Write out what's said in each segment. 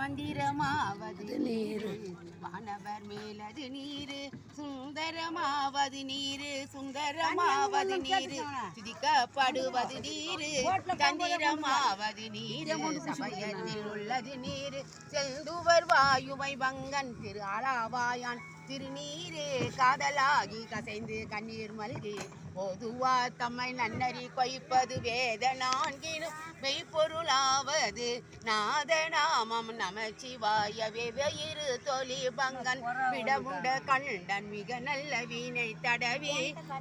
மந்திரமாவது நீரு. வானவர் மேலது நீரு. சுந்தரமாவது நீரு. சுந்தரமாவது நீரு. துதிக்கப்படுவது நீரு. தந்திரமாவது நீரு. சபையத்தில் உள்ளது நீரு. செல்துவர் வாயுவை வங்கன் திரு ஆளாவாயான். திருநீரே காதலாகி கசைந்து கண்ணீர் மல்கி பொதுவா தம்மை நன்னறி கொய்ப்பது வேத நான்கினும் மெய்ப்பொருளாவது. நாதநாமம் நமச்சிவாயவே வெயிறு தொலி பங்கன் விடமுண்ட கண்டன் மிக நல்ல வீணை தடவி.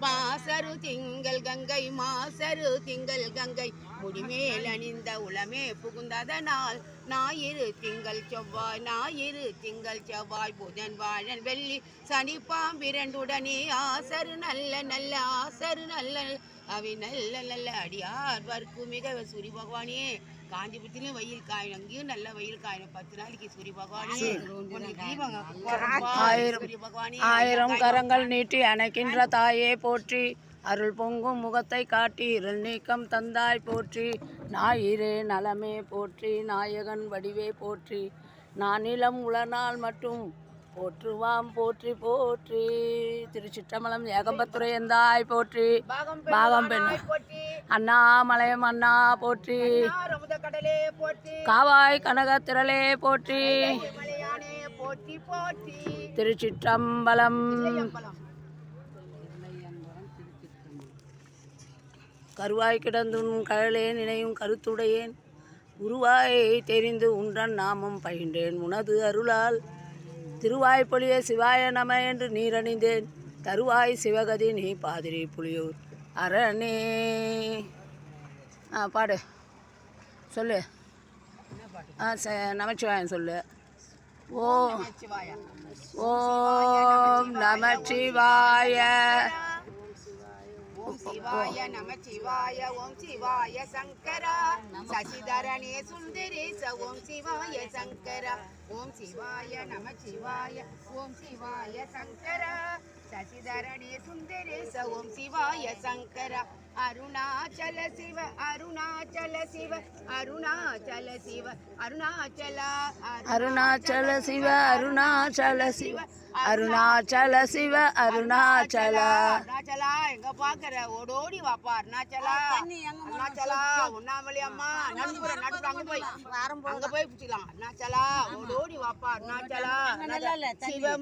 மாசரு திங்கள் கங்கை மாசரு திங்கள் கங்கை. முடிமேல் அணிந்த உளமே புகுந்ததனால் ஞாயிறு திங்கள் செவ்வாய் ஞாயிறு திங்கள் செவ்வாய். புதன் வாழன் வெள்ளி சனிப்பாம்பிரண்டுடனே ஆசரு நல்ல நல்ல ஆசரு நல்ல அவை நல்ல நல்ல அடியார் வர்க்கு மிக சூரிய பகவானே. காஞ்சிபுரத்திலும் வெயில் காயணும் அங்கேயும் நல்ல வெயில் காயணும் பத்து நாளைக்கு சூரிய பகவானே. சூரிய பகவானே ஆயிரம் கரங்கள் நீட்டி அணைக்கின்ற தாயே போற்றி அருள் பொங்கும் முகத்தை காட்டி இருள் நீக்கம் தந்தாய் போற்றி ஞாயிறு நலமே போற்றி நாயகன் வடிவே போற்றி. நானிலம் உளநாள் மட்டும் போற்றுவாம் போற்றி போற்றி. திருச்சிற்றம்பலம் ஏகம்பத்துறை எந்தாய் போற்றி. பாகம் பெண் அண்ணாமலையம் அண்ணா போற்றி. காவாய் கனக திரளே போற்றி திருச்சிற்றம்பலம். கருவாய் கிடந்தும் கழலே நினையும் கருத்துடையேன். உருவாய் தெரிந்து உன்றன் நாமம் பயின்றேன். உனது அருளால் திருவாய் பொழிய சிவாய நம என்று நீரணிந்தேன். தருவாய் சிவகதி நீ பாதிரி புலியூர். அரணே. ஆ பாடு. சொல்லு. ஆ ச நமச்சிவாயன் சொல்லு. ஓ. ஓம் நமச்சிவாய. சிவாய நம சிவாய ஓம் சிவாய சங்கரா. சசிதரணே சுந்தரேச ஓம் சிவாய சங்கரா. ஓம் சிவாய நம சிவாய ஓம் சிவாய சங்கரா. சசிதரணே சுந்தரேச ஓம் சிவாய சங்கரா. அருணாச்சல சிவ அருணாச்சல சிவ அருணாச்சல சிவ அருணாச்சல அருணாச்சல சிவ அருணாச்சல சிவ. அருணாச்சல சிவ அருணாச்சல. அருணாச்சலா எங்க பாக்குற? ஓடோடி வாப்பா அருணாச்சலா. அருணாச்சலா உண்ணாமலை அம்மா நடுப்புற நடுப்புற அங்க போய் அங்க போய் பிடிச்சிக்கலாம். அருணாச்சலா ஓடோடி வாப்பா அருணாச்சலா. சிவ